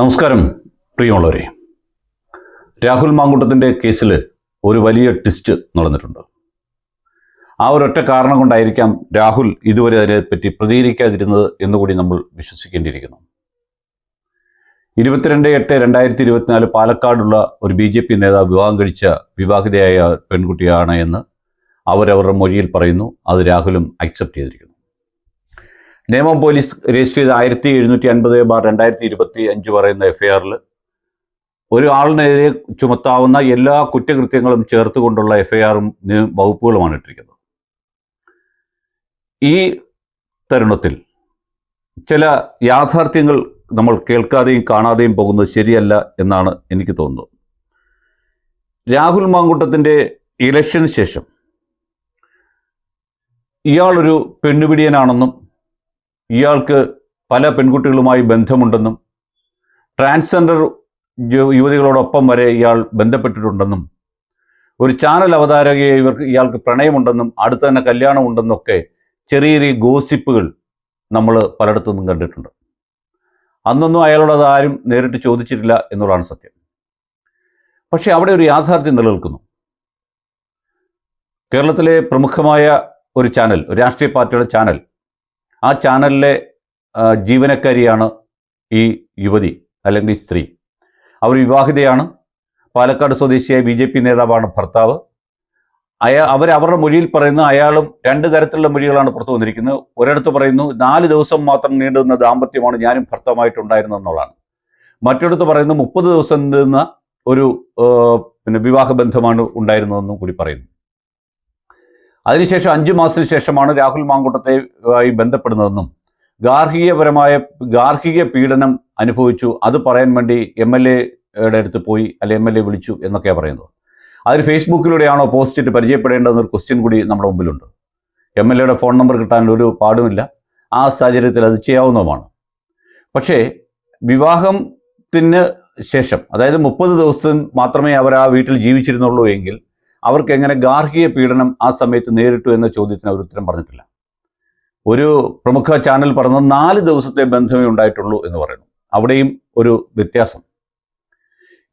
നമസ്കാരം പ്രിയമുള്ളവരെ. രാഹുൽ മാങ്കൂട്ടത്തിന്റെ കേസിൽ ഒരു വലിയ ട്വിസ്റ്റ് നടന്നിട്ടുണ്ട്. ആ ഒരൊറ്റ കാരണം കൊണ്ടായിരിക്കാം രാഹുൽ ഇതുവരെ അതിനെപ്പറ്റി പ്രതികരിക്കാതിരുന്നത് എന്നുകൂടി നമ്മൾ വിശ്വസിക്കേണ്ടിയിരിക്കുന്നു. ഇരുപത്തിരണ്ട് എട്ട് രണ്ടായിരത്തി ഇരുപത്തിനാല് പാലക്കാടുള്ള ഒരു ബി ജെ പി നേതാവ് വിവാഹം കഴിച്ച വിവാഹിതയായ പെൺകുട്ടിയാണ് എന്ന് അവരവരുടെ മൊഴിയിൽ പറയുന്നു. അത് രാഹുലും അക്സെപ്റ്റ് ചെയ്തിരിക്കുന്നു. നിയമം പോലീസ് രജിസ്റ്റർ ചെയ്ത ആയിരത്തി എഴുന്നൂറ്റി അൻപത് ബാർ രണ്ടായിരത്തി ഇരുപത്തി അഞ്ച് പറയുന്ന എഫ്ഐആറിൽ ഒരു ചുമത്താവുന്ന എല്ലാ കുറ്റകൃത്യങ്ങളും ചേർത്തുകൊണ്ടുള്ള എഫ്ഐആറും വകുപ്പുകളുമാണ് ഇട്ടിരിക്കുന്നത്. ഈ തരുണത്തിൽ ചില യാഥാർത്ഥ്യങ്ങൾ നമ്മൾ കേൾക്കാതെയും കാണാതെയും പോകുന്നത് ശരിയല്ല എന്നാണ് എനിക്ക് തോന്നുന്നത്. രാഹുൽ മാങ്കൂട്ടത്തിന്റെ ഇലക്ഷന് ശേഷം ഇയാളൊരു പെണ്ണുപിടിയനാണെന്നും ഇയാൾക്ക് പല പെൺകുട്ടികളുമായി ബന്ധമുണ്ടെന്നും ട്രാൻസ്ജെൻഡർ യുവതികളോടൊപ്പം വരെ ഇയാൾ ബന്ധപ്പെട്ടിട്ടുണ്ടെന്നും ഒരു ചാനൽ അവതാരകയെ ഇവർക്ക് ഇയാൾക്ക് പ്രണയമുണ്ടെന്നും അടുത്ത് തന്നെ കല്യാണമുണ്ടെന്നൊക്കെ ചെറിയ ചെറിയ ഗോസിപ്പുകൾ നമ്മൾ പലയിടത്തു നിന്നും കണ്ടിട്ടുണ്ട്. അന്നൊന്നും അയാളോട് അത് ആരും നേരിട്ട് ചോദിച്ചിട്ടില്ല എന്നുള്ളതാണ് സത്യം. പക്ഷേ അവിടെ ഒരു യാഥാർത്ഥ്യം നിലനിൽക്കുന്നു. കേരളത്തിലെ പ്രമുഖമായ ഒരു ചാനൽ രാഷ്ട്രീയ പാർട്ടിയുടെ ചാനൽ ആ ചാനലിലെ ജീവനക്കാരിയാണ് ഈ യുവതി അല്ലെങ്കിൽ സ്ത്രീ. അവർ വിവാഹിതയാണ്. പാലക്കാട് സ്വദേശിയായ ബി ജെ പി നേതാവാണ് ഭർത്താവ്. അയാ അവർ അവരുടെ മൊഴിയിൽ പറയുന്ന അയാളും രണ്ട് തരത്തിലുള്ള മൊഴികളാണ് പുറത്തു വന്നിരിക്കുന്നത്. ഒരിടത്ത് പറയുന്നു നാല് ദിവസം മാത്രം നീണ്ടുനിന്ന ദാമ്പത്യമാണ് ഞാനും ഭർത്താവായിട്ടുണ്ടായിരുന്നതെന്നുള്ളതാണ് മറ്റൊരിടത്ത് പറയുന്നു മുപ്പത് ദിവസം നീണ്ടുന്ന ഒരു പിന്നെ വിവാഹ ബന്ധമാണ് ഉണ്ടായിരുന്നതെന്നും കൂടി പറയുന്നു. അതിനുശേഷം അഞ്ചു മാസത്തിന് ശേഷമാണ് രാഹുൽ മാങ്കൂട്ടത്തെ ആയി ബന്ധപ്പെടുന്നതെന്നും ഗാർഹികപരമായ ഗാർഹിക പീഡനം അനുഭവിച്ചു. അത് പറയാൻ വേണ്ടി എം എൽ എയുടെ അടുത്ത് പോയി അല്ലെ എം എൽ എ വിളിച്ചു എന്നൊക്കെയാണ് പറയുന്നത്. അതിന് ഫേസ്ബുക്കിലൂടെയാണോ പോസ്റ്റ് ഇട്ട് പരിചയപ്പെടേണ്ടതെന്നൊരു ക്വസ്റ്റ്യൻ കൂടി നമ്മുടെ മുമ്പിലുണ്ട്. എം എൽ എയുടെ ഫോൺ നമ്പർ കിട്ടാൻ ഒരു പാടുമില്ല. ആ സാഹചര്യത്തിൽ അത് ചെയ്യാവുന്നതുമാണ്. പക്ഷേ വിവാഹത്തിന് ശേഷം അതായത് മുപ്പത് ദിവസം മാത്രമേ അവർ ആ വീട്ടിൽ ജീവിച്ചിരുന്നുള്ളൂ എങ്കിൽ അവർക്ക് എങ്ങനെ ഗാർഹിക പീഡനം ആ സമയത്ത് നേരിട്ടു എന്ന ചോദ്യത്തിന് അവർ ഉത്തരം പറഞ്ഞിട്ടില്ല. ഒരു പ്രമുഖ ചാനൽ പറഞ്ഞത് നാല് ദിവസത്തെ ബന്ധമേ ഉണ്ടായിട്ടുള്ളൂ എന്ന് പറയുന്നു. അവിടെയും ഒരു വ്യത്യാസം.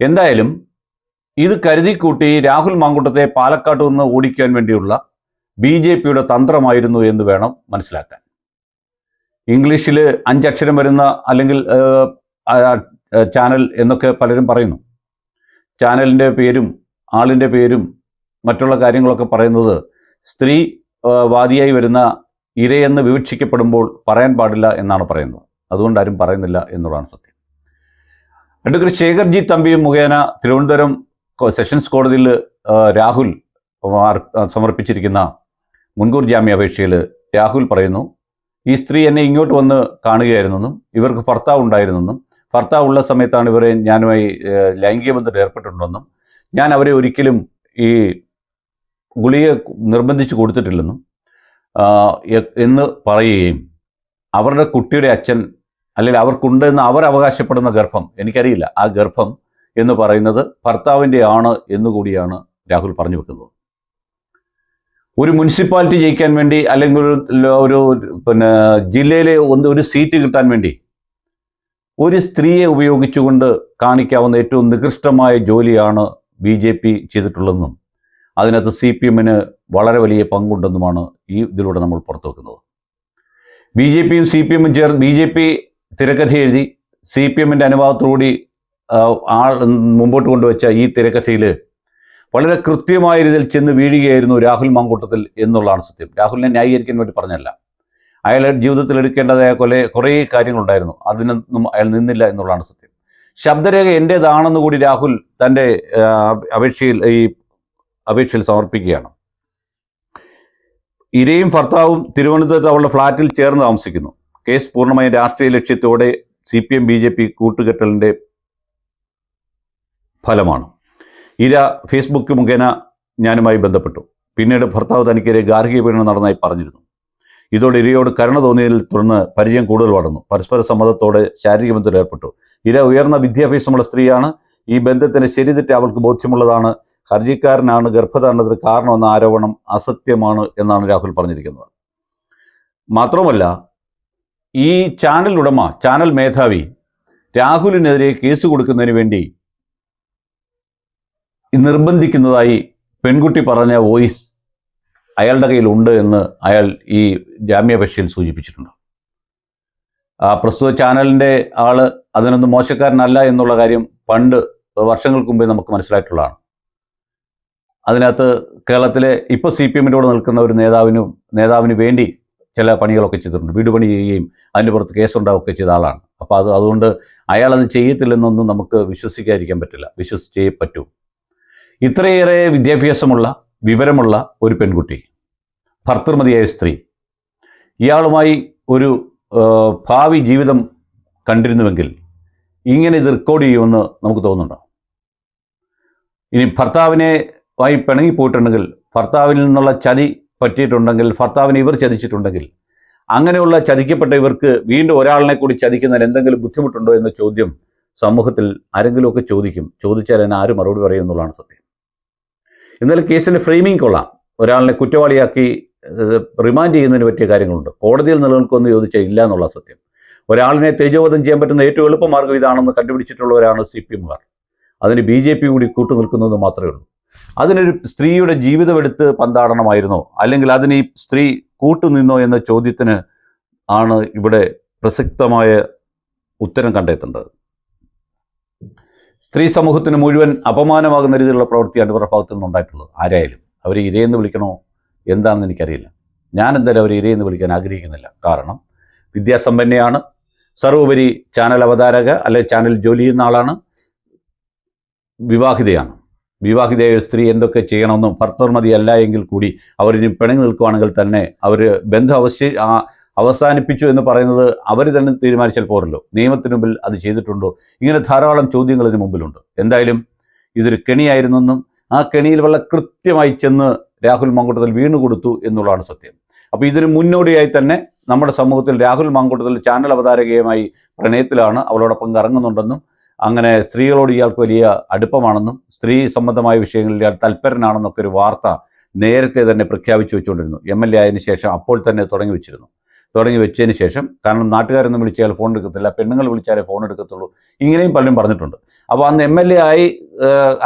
എന്തായാലും ഇത് കരുതിക്കൂട്ടി രാഹുൽ മാങ്കൂട്ടത്തെ പാലക്കാട്ട് നിന്ന് ഓടിക്കാൻ വേണ്ടിയുള്ള ബി ജെ പിയുടെ തന്ത്രമായിരുന്നു എന്ന് വേണം മനസ്സിലാക്കാൻ. ഇംഗ്ലീഷിൽ അഞ്ചക്ഷരം വരുന്ന അല്ലെങ്കിൽ ചാനൽ എന്നൊക്കെ പലരും പറയുന്നു. ചാനലിന്റെ പേരും ആളിന്റെ പേരും മറ്റുള്ള കാര്യങ്ങളൊക്കെ പറയുന്നത് സ്ത്രീ വാദിയായി വരുന്ന ഇരയെന്ന് വിവക്ഷിക്കപ്പെടുമ്പോൾ പറയാൻ പാടില്ല എന്നാണ് പറയുന്നത്. അതുകൊണ്ട് ആരും പറയുന്നില്ല എന്നുള്ളതാണ് സത്യം. അഡ്വക്കേറ്റ് ശേഖർജി തമ്പി മുഖേന തിരുവനന്തപുരം സെഷൻസ് കോടതിയിൽ രാഹുൽ സമർപ്പിച്ചിരിക്കുന്ന മുൻകൂർ ജാമ്യാപേക്ഷയിൽ രാഹുൽ പറയുന്നു ഈ സ്ത്രീ എന്നെ ഇങ്ങോട്ട് വന്ന് കാണുകയായിരുന്നെന്നും ഇവർക്ക് ഭർത്താവ് ഉണ്ടായിരുന്നെന്നും ഭർത്താവ് ഉള്ള സമയത്താണ് ഇവരെ ഞാനുമായി ലൈംഗിക ബന്ധത്തിൽ ഏർപ്പെട്ടിട്ടുണ്ടെന്നും ഞാൻ അവരെ ഒരിക്കലും ഈ ഗുളിക നിർബന്ധിച്ച് കൊടുത്തിട്ടില്ലെന്നും എന്ന് പറയുകയും അവരുടെ കുട്ടിയുടെ അച്ഛൻ അല്ലെങ്കിൽ അവർക്കുണ്ടെന്ന് അവർ അവകാശപ്പെടുന്ന ഗർഭം എനിക്കറിയില്ല ആ ഗർഭം എന്ന് പറയുന്നത് ഭർത്താവിന്റെ ആണ് എന്നുകൂടിയാണ് രാഹുൽ പറഞ്ഞു വെക്കുന്നത്. ഒരു മുനിസിപ്പാലിറ്റി ജയിക്കാൻ വേണ്ടി അല്ലെങ്കിൽ ഒരു ഒരു പിന്നെ ജില്ലയിലെ ഒന്ന് ഒരു സീറ്റ് കിട്ടാൻ വേണ്ടി ഒരു സ്ത്രീയെ ഉപയോഗിച്ചുകൊണ്ട് കാണിക്കാവുന്ന ഏറ്റവും നികൃഷ്ടമായ ജോലിയാണ് ബി ജെ പി ചെയ്തിട്ടുള്ളതെന്നും അതിനകത്ത് സി പി എമ്മിന് വളരെ വലിയ പങ്കുണ്ടെന്നുമാണ് ഈ ഇതിലൂടെ നമ്മൾ പുറത്തു വെക്കുന്നത്. ബി ജെ പിയും സി പി എമ്മും ചേർന്ന് ബി ജെ പി തിരക്കഥ എഴുതി സി പി എമ്മിന്റെ അനുവാദത്തോടുകൂടി ആ, ആൾ മുമ്പോട്ട് കൊണ്ടുവച്ച ഈ തിരക്കഥയിൽ വളരെ കൃത്യമായ രീതിയിൽ ചെന്ന് വീഴുകയായിരുന്നു രാഹുൽ മാങ്കൂട്ടത്തിൽ എന്നുള്ളതാണ് സത്യം. രാഹുലിനെ ന്യായീകരിക്കാൻ വേണ്ടി പറഞ്ഞല്ല അയാൾ ജീവിതത്തിൽ എടുക്കേണ്ടതായ കൊലേ കുറേ കാര്യങ്ങളുണ്ടായിരുന്നു. അതിനൊന്നും അയാൾ നിന്നില്ല എന്നുള്ളതാണ് സത്യം. ശബ്ദരേഖ എന്റേതാണെന്ന് കൂടി രാഹുൽ തന്റെ അപേക്ഷയിൽ ഈ അപേക്ഷയിൽ സമർപ്പിക്കുകയാണ്. ഇരയും ഭർത്താവും തിരുവനന്തപുരത്ത് അവളുടെ ഫ്ളാറ്റിൽ ചേർന്ന് താമസിക്കുന്നു. കേസ് പൂർണമായും രാഷ്ട്രീയ ലക്ഷ്യത്തോടെ C P M B J P കൂട്ടുകെട്ടലിന്റെ ഫലമാണ്. ഇര ഫേസ്ബുക്ക് മുഖേന ഞാനുമായി ബന്ധപ്പെട്ടു. പിന്നീട് ഭർത്താവ് തനിക്കെതിരെ ഗാർഹിക പീഡനം നടന്നതായി പറഞ്ഞിരുന്നു. ഇതോടെ ഇരയോട് കരുണ തോന്നിയതിൽ തുടർന്ന് പരിചയം കൂടുതൽ വളർന്നു. പരസ്പര സമ്മതത്തോടെ ശാരീരിക ബന്ധത്തിൽ ഏർപ്പെട്ടു. ഇര ഉയർന്ന വിദ്യാഭ്യാസമുള്ള സ്ത്രീയാണ്. ഈ ബന്ധത്തിന് ശരിതെറ്റ് അവൾക്ക് ബോധ്യമുള്ളതാണ് ഹർജിക്കാരനാണ് ഗർഭധാരണത്തിന് കാരണമെന്ന ആരോപണം അസത്യമാണ് എന്നാണ് രാഹുൽ പറഞ്ഞിരിക്കുന്നത്. മാത്രമല്ല ഈ ചാനൽ ഉടമ ചാനൽ മേധാവി രാഹുലിനെതിരെ കേസ് കൊടുക്കുന്നതിന് വേണ്ടി നിർബന്ധിക്കുന്നതായി പെൺകുട്ടി പറഞ്ഞ വോയിസ് അയാളുടെ കയ്യിലുണ്ട് എന്ന് അയാൾ ഈ ജാമ്യാപേക്ഷയിൽ സൂചിപ്പിച്ചിട്ടുണ്ട്. ആ പ്രസ്തുത ചാനലിന്റെ ആൾ അതിനൊന്നും മോശക്കാരനല്ല എന്നുള്ള കാര്യം പണ്ട് വർഷങ്ങൾക്ക് മുമ്പേ നമുക്ക് മനസ്സിലായിട്ടുള്ളതാണ്. അതിനകത്ത് കേരളത്തിലെ ഇപ്പോൾ സി പി കൂടെ നിൽക്കുന്ന ഒരു നേതാവിനും നേതാവിന് വേണ്ടി ചില പണികളൊക്കെ ചെയ്തിട്ടുണ്ട്. വീട് പണി ചെയ്യുകയും അതിന്റെ പുറത്ത് കേസുണ്ടാവുകയൊക്കെ ചെയ്ത ആളാണ്. അപ്പോൾ അത് അതുകൊണ്ട് അയാളത് ചെയ്യത്തില്ലെന്നൊന്നും നമുക്ക് വിശ്വസിക്കാതിരിക്കാൻ പറ്റില്ല. വിശ്വസിച്ചേ പറ്റൂ. ഇത്രയേറെ വിദ്യാഭ്യാസമുള്ള വിവരമുള്ള ഒരു പെൺകുട്ടി ഭർത്തൃമതിയായ സ്ത്രീ. ഇയാളുമായി ഒരു ഭാവി ജീവിതം കണ്ടിരുന്നുവെങ്കിൽ ഇങ്ങനെ ഇത് റെക്കോർഡ് ചെയ്യുമെന്ന് നമുക്ക് തോന്നുന്നുണ്ടോ? ഇനി ഭർത്താവിനെ ആയി പിണങ്ങി പോയിട്ടുണ്ടെങ്കിൽ ഭർത്താവിൽ നിന്നുള്ള ചതി പറ്റിയിട്ടുണ്ടെങ്കിൽ ഭർത്താവിനെ ഇവർ ചതിച്ചിട്ടുണ്ടെങ്കിൽ അങ്ങനെയുള്ള ചതിക്കപ്പെട്ട ഇവർക്ക് വീണ്ടും ഒരാളിനെ കൂടി ചതിക്കുന്നതിന് എന്തെങ്കിലും ബുദ്ധിമുട്ടുണ്ടോ എന്ന ചോദ്യം സമൂഹത്തിൽ ആരെങ്കിലുമൊക്കെ ചോദിക്കും. ചോദിച്ചാൽ എന്നെ ആരും മറുപടി പറയും എന്നുള്ളതാണ് സത്യം. എന്നാൽ കേസിന്റെ ഫ്രെയിമിംഗ് കൊള്ളാം ഒരാളിനെ കുറ്റവാളിയാക്കി റിമാൻഡ് ചെയ്യുന്നതിന് പറ്റിയ കാര്യങ്ങളുണ്ട്. കോടതിയിൽ നിലനിൽക്കുമെന്ന് ചോദിച്ചാൽ ഇല്ല എന്നുള്ള സത്യം. ഒരാളിനെ തേജോവധം ചെയ്യാൻ പറ്റുന്ന ഏറ്റവും എളുപ്പമാർഗം ഇതാണെന്ന് കണ്ടുപിടിച്ചിട്ടുള്ളവരാണ് സി പി എമ്മുകാർ അതിന് ബി ജെ പി കൂടി കൂട്ടുനിൽക്കുന്നത് മാത്രമേ ഉള്ളൂ. അതിനൊരു സ്ത്രീയുടെ ജീവിതം എടുത്ത് പന്താടണമായിരുന്നോ? അല്ലെങ്കിൽ അതിന് ഈ സ്ത്രീ കൂട്ടുനിന്നോ എന്ന ചോദ്യത്തിന് ആണ് ഇവിടെ പ്രസക്തമായ ഉത്തരം കണ്ടെത്തേണ്ടത്. സ്ത്രീ സമൂഹത്തിന് മുഴുവൻ അപമാനമാകുന്ന രീതിയിലുള്ള പ്രവൃത്തിയാണ് ഇവരുടെ ഭാഗത്തു നിന്നുണ്ടായിട്ടുള്ളത് ആരായാലും. അവരെ ഇരയെന്ന് വിളിക്കണോ? എന്താണെന്ന് എനിക്കറിയില്ല. ഞാൻ എന്തായാലും അവരെ ഇരയെന്ന് വിളിക്കാൻ ആഗ്രഹിക്കുന്നില്ല. കാരണം വിദ്യാസമ്പന്നയാണ്. സർവോപരി ചാനൽ അവതാരക അല്ലെ ചാനൽ ജോലി ചെയ്യുന്ന ആളാണ്. വിവാഹിതയാണ്. വിവാഹിതയായ സ്ത്രീ എന്തൊക്കെ ചെയ്യണമെന്നും ഭർത്തർമതിയല്ല എങ്കിൽ കൂടി അവരിനി പിണങ്ങി നിൽക്കുകയാണെങ്കിൽ തന്നെ അവർ ബന്ധം അവശ്യ അവസാനിപ്പിച്ചു എന്ന് പറയുന്നത് അവർ തന്നെ തീരുമാനിച്ചാൽ പോരല്ലോ. നിയമത്തിന് മുമ്പിൽ അത് ചെയ്തിട്ടുണ്ടോ? ഇങ്ങനെ ധാരാളം ചോദ്യങ്ങൾ ഇതിന് മുമ്പിലുണ്ട്. എന്തായാലും ഇതൊരു കെണിയായിരുന്നെന്നും ആ കെണിയിൽ വളരെ കൃത്യമായി ചെന്ന് രാഹുൽ മങ്കൂട്ടത്തിൽ വീണുകൊടുത്തു എന്നുള്ളതാണ് സത്യം. അപ്പോൾ ഇതിന് മുന്നോടിയായി തന്നെ നമ്മുടെ സമൂഹത്തിൽ രാഹുൽ മങ്കൂട്ടത്തിൽ ചാനൽ അവതാരകയുമായി പ്രണയത്തിലാണ്. അവളോടൊപ്പം കറങ്ങുന്നുണ്ടെന്നും അങ്ങനെ സ്ത്രീകളോട് ഇയാൾക്ക് വലിയ അടുപ്പമാണെന്നും സ്ത്രീ സംബന്ധമായ വിഷയങ്ങളിൽ ഇയാൾ തൽപരനാണെന്നൊക്കെ ഒരു വാർത്ത നേരത്തെ തന്നെ പ്രഖ്യാപിച്ചു വെച്ചുകൊണ്ടിരുന്നു. എം എൽ എ ആയതിനു ശേഷം അപ്പോൾ തന്നെ തുടങ്ങി വെച്ചിരുന്നു. തുടങ്ങി വെച്ചതിന് ശേഷം കാരണം നാട്ടുകാരൊന്നും വിളിച്ചാൽ ഫോൺ എടുക്കത്തില്ല പെണ്ണുങ്ങൾ വിളിച്ചാലേ ഫോൺ എടുക്കത്തുള്ളൂ ഇങ്ങനെയും പലരും പറഞ്ഞിട്ടുണ്ട്. അപ്പോൾ അന്ന് എം എൽ എ ആയി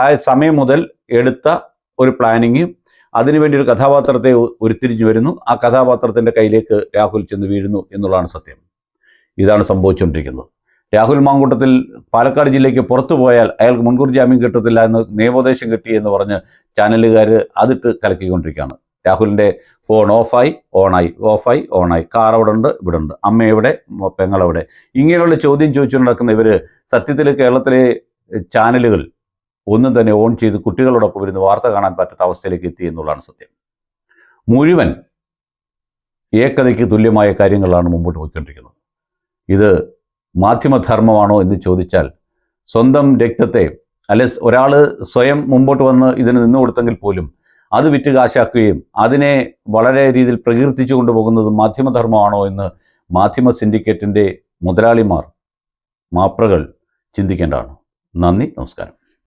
ആയ സമയം മുതൽ എടുത്ത ഒരു പ്ലാനിങ് അതിനുവേണ്ടി ഒരു കഥാപാത്രത്തെ ഉരുത്തിരിഞ്ഞു വരുന്നു. ആ കഥാപാത്രത്തിന്റെ കയ്യിലേക്ക് രാഹുൽ ചെന്ന് വീഴുന്നു എന്നുള്ളതാണ് സത്യം. ഇതാണ് സംഭവിച്ചുകൊണ്ടിരിക്കുന്നത്. രാഹുൽ മാങ്കൂട്ടത്തിൽ പാലക്കാട് ജില്ലയ്ക്ക് പുറത്തു പോയാൽ അയാൾക്ക് മുൻകൂർ ജാമ്യം കിട്ടത്തില്ല എന്ന് നിയമോപദേശം കിട്ടി എന്ന് പറഞ്ഞ് ചാനലുകാർ അതിട്ട് കലക്കിക്കൊണ്ടിരിക്കുകയാണ്. രാഹുലിന്റെ ഫോൺ ഓഫായി ഓണായി ഓഫായി ഓണായി. കാർ അവിടെ ഉണ്ട് ഇവിടെ ഉണ്ട്. അമ്മ എവിടെ പെങ്ങളെവിടെ ഇങ്ങനെയുള്ള ചോദ്യം ചോദിച്ചു നടക്കുന്ന ഇവർ സത്യത്തിൽ കേരളത്തിലെ ചാനലുകൾ ഒന്നും തന്നെ ഓൺ ചെയ്ത് കുട്ടികളോടൊപ്പം ഇരുന്ന് വാർത്ത കാണാൻ പറ്റാത്ത അവസ്ഥയിലേക്ക് എത്തി എന്നുള്ളതാണ് സത്യം. മുഴുവൻ ഏകതയ്ക്ക് തുല്യമായ കാര്യങ്ങളാണ് മുമ്പോട്ട് പോയിക്കൊണ്ടിരിക്കുന്നത്. ഇത് മാധ്യമധർമ്മമാണോ എന്ന് ചോദിച്ചാൽ സ്വന്തം രക്തത്തെ അല്ലെ ഒരാൾ സ്വയം മുമ്പോട്ട് വന്ന് ഇതിന് നിന്നു കൊടുത്തെങ്കിൽ പോലും അത് വിറ്റ് കാശാക്കുകയും അതിനെ വളരെ രീതിയിൽ പ്രകീർത്തിച്ചു കൊണ്ടുപോകുന്നത് മാധ്യമധർമ്മമാണോ എന്ന് മാധ്യമ സിൻഡിക്കേറ്റിന്റെ മുതലാളിമാർ മാപ്രകൾ ചിന്തിക്കേണ്ടതാണ്. നന്ദി നമസ്കാരം.